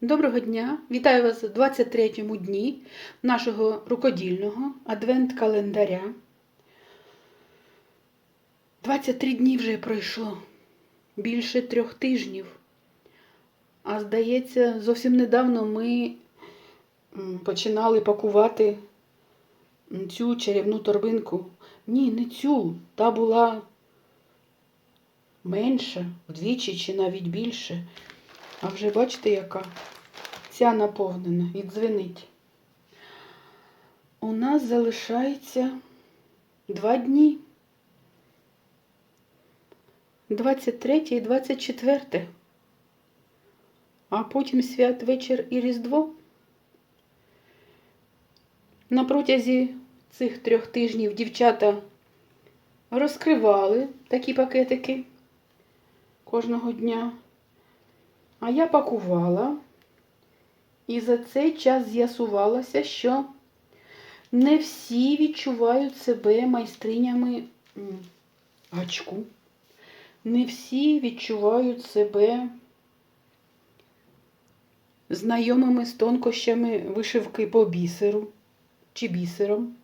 Доброго дня! Вітаю вас у 23-му дні нашого рукодільного адвент-календаря. 23 дні вже пройшло, більше трьох тижнів. А здається, зовсім недавно ми починали пакувати цю чарівну торбинку. Ні, не цю. Та була менша, вдвічі чи навіть більше. А вже бачите, яка ця наповнена і дзвенить. У нас залишається два дні. 23 і 24. А потім святвечір і Різдво. На протязі цих трьох тижнів дівчата розкривали такі пакетики кожного дня. А я пакувала, і за цей час з'ясувалося, що не всі відчувають себе майстринями гачку. Не всі відчувають себе знайомими з тонкощами вишивки по бісеру чи бісером.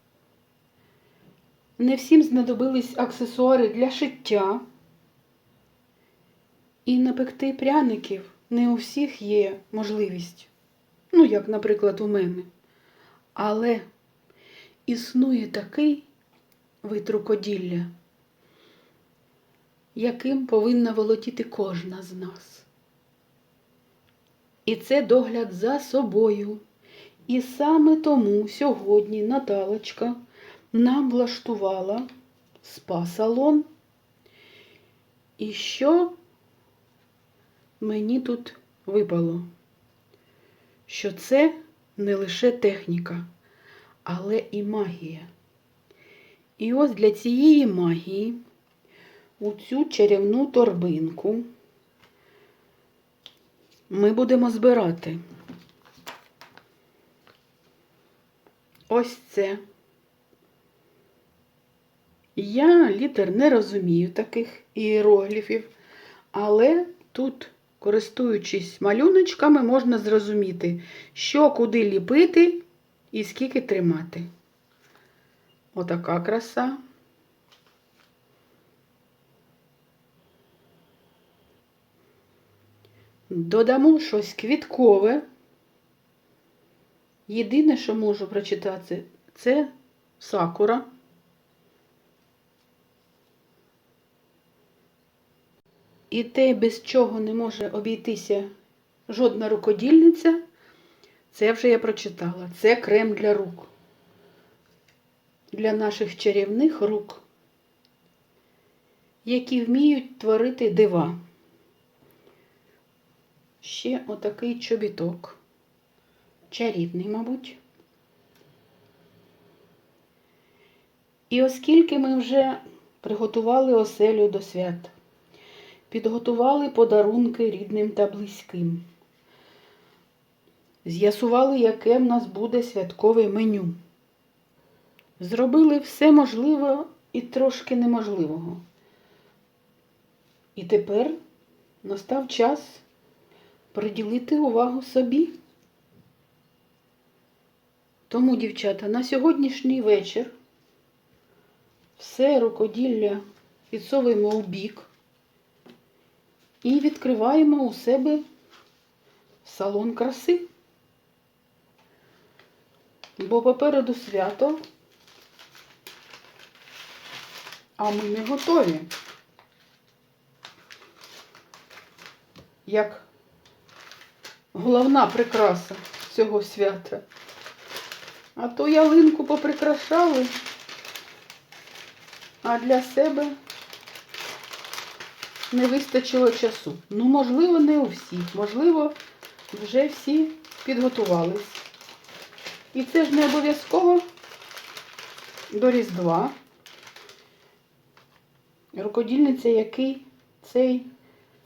Не всім знадобились аксесуари для шиття. І напекти пряників не у всіх є можливість. Ну, як, наприклад, у мене. Але існує такий вид рукоділля, яким повинна володіти кожна з нас. І це догляд за собою. І саме тому сьогодні Наталочка нам влаштувала спа-салон. І що мені тут випало, що це не лише техніка, але і магія. І ось для цієї магії у цю чарівну торбинку ми будемо збирати ось це. Я літер не розумію таких іерогліфів, але тут користуючись малюночками, можна зрозуміти, що куди ліпити і скільки тримати. Отака краса. Додамо щось квіткове. Єдине, що можу прочитати, це сакура. І те, без чого не може обійтися жодна рукодільниця, це вже я прочитала. Це крем для рук. Для наших чарівних рук, які вміють творити дива. Ще отакий чобіток. Чарівний, мабуть. І оскільки ми вже приготували оселю до свят, підготували подарунки рідним та близьким. З'ясували, яке в нас буде святкове меню. Зробили все можливе і трошки неможливого. І тепер настав час приділити увагу собі. Тому, дівчата, на сьогоднішній вечір все рукоділля відсовуємо у бік і відкриваємо у себе салон краси. Бо попереду свято, а ми не готові. Як головна прикраса цього свята. А то ялинку поприкрашали, а для себе не вистачило часу. Ну, можливо, не у всіх. Можливо, вже всі підготувались. І це ж не обов'язково до Різдва. Рукодільниця, який цей,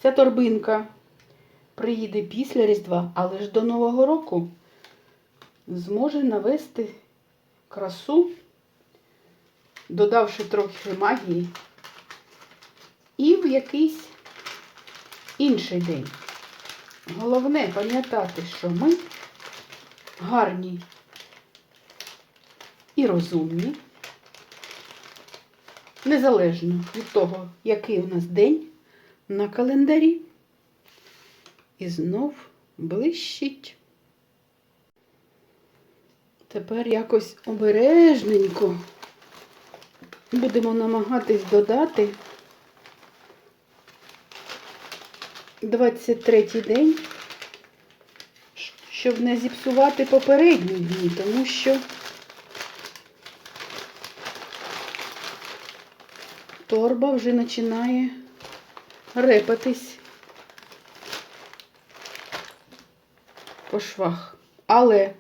ця торбинка приїде після Різдва, але ж до Нового року зможе навести красу, додавши трохи магії і в якийсь інший день. Головне пам'ятати, що ми гарні і розумні, незалежно від того, який у нас день на календарі. І знов блищить. Тепер якось обережненько будемо намагатись додати 23 день, щоб не зіпсувати попередні дні, тому що торба вже починає репатись по швах. Але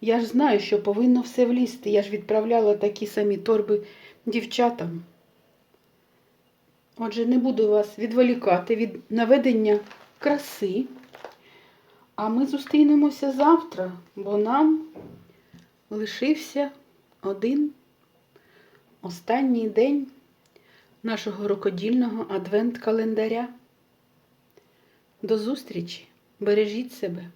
я ж знаю, що повинно все влізти. Я ж відправляла такі самі торби дівчатам. Отже, не буду вас відволікати від наведення краси. А ми зустрінемося завтра, бо нам лишився один останній день нашого рукодільного адвент-календаря. До зустрічі! Бережіть себе!